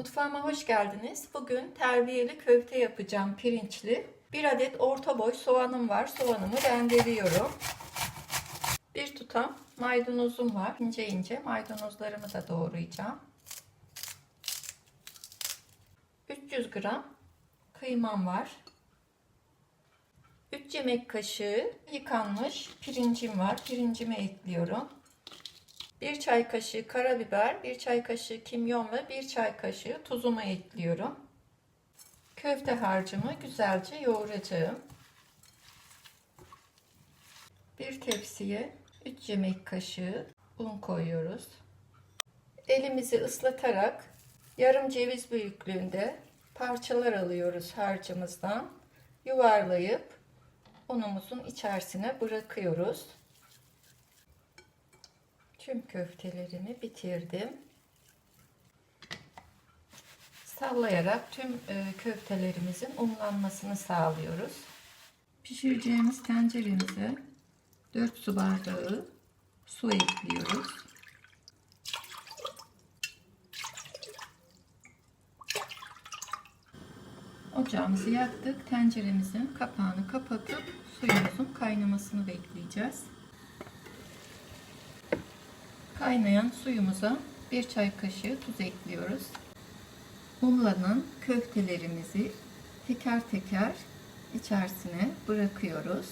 Mutfağıma hoş geldiniz. Bugün terbiyeli köfte yapacağım pirinçli. Bir adet orta boy soğanım var. Soğanımı rendeliyorum. Bir tutam maydanozum var. İnce ince maydanozlarımı da doğrayacağım. 300 gram kıymam var. 3 yemek kaşığı yıkanmış pirincim var. Pirincimi ekliyorum. 1 çay kaşığı karabiber, 1 çay kaşığı kimyon ve 1 çay kaşığı tuzumu ekliyorum. Köfte harcımı güzelce yoğuracağım. Bir tepsiye 3 yemek kaşığı un koyuyoruz. Elimizi ıslatarak yarım ceviz büyüklüğünde parçalar alıyoruz harcımızdan. Yuvarlayıp unumuzun içerisine bırakıyoruz. Tüm köftelerimi bitirdim. Sallayarak tüm e, köftelerimizin unlanmasını sağlıyoruz. Pişireceğimiz tenceremize 4 su bardağı su ekliyoruz. Ocağımızı yaktık. Tenceremizin kapağını kapatıp suyumuzun kaynamasını bekleyeceğiz. Kaynayan suyumuza bir çay kaşığı tuz ekliyoruz. Unlanan köftelerimizi teker teker içerisine bırakıyoruz.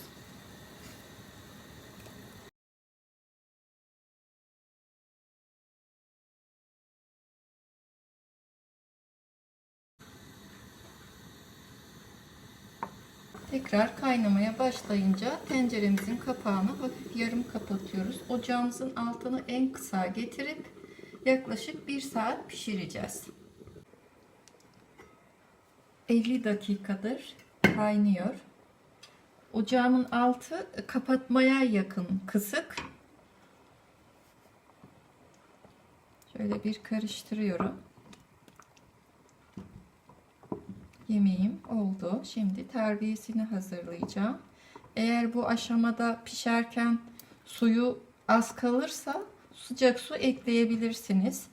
Tekrar kaynamaya başlayınca tenceremizin kapağını hafif yarım kapatıyoruz. Ocağımızın altını en kısa getirip yaklaşık 1 saat pişireceğiz. 50 dakikadır kaynıyor. Ocağımın altı kapatmaya yakın kısık. Şöyle bir karıştırıyorum. Yemeğim oldu. Şimdi terbiyesini hazırlayacağım. Eğer bu aşamada pişerken suyu az kalırsa sıcak su ekleyebilirsiniz.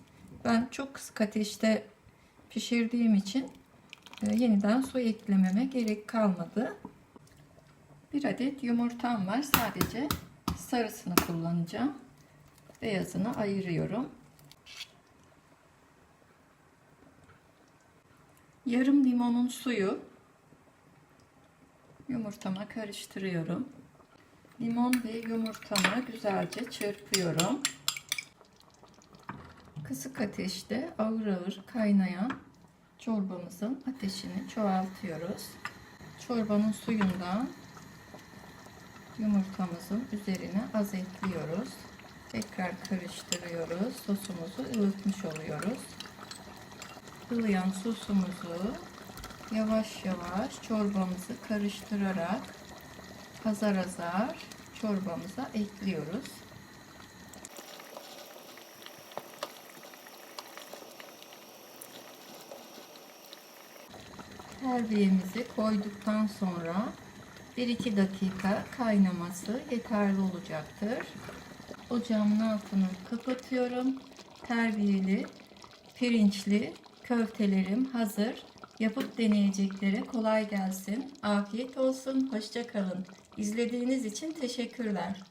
Ben çok kısık ateşte pişirdiğim için e, yeniden su eklememe gerek kalmadı. Bir adet yumurtam var. Sadece sarısını kullanacağım. Beyazını ayırıyorum. Yarım limonun suyu yumurtama karıştırıyorum. Limon ve yumurtamı güzelce çırpıyorum. Kısık ateşte ağır ağır kaynayan çorbamızın ateşini çoğaltıyoruz. Çorbanın suyundan yumurtamızın üzerine az ekliyoruz. Tekrar karıştırıyoruz. Sosumuzu ılıtmış oluyoruz ılıyan sosumuzu yavaş yavaş çorbamızı karıştırarak azar azar çorbamıza ekliyoruz. Terbiyemizi koyduktan sonra 1-2 dakika kaynaması yeterli olacaktır. Ocağımın altını kapatıyorum. Terbiyeli, pirinçli köftelerim hazır. Yapıp deneyeceklere kolay gelsin. Afiyet olsun. Hoşça kalın. İzlediğiniz için teşekkürler.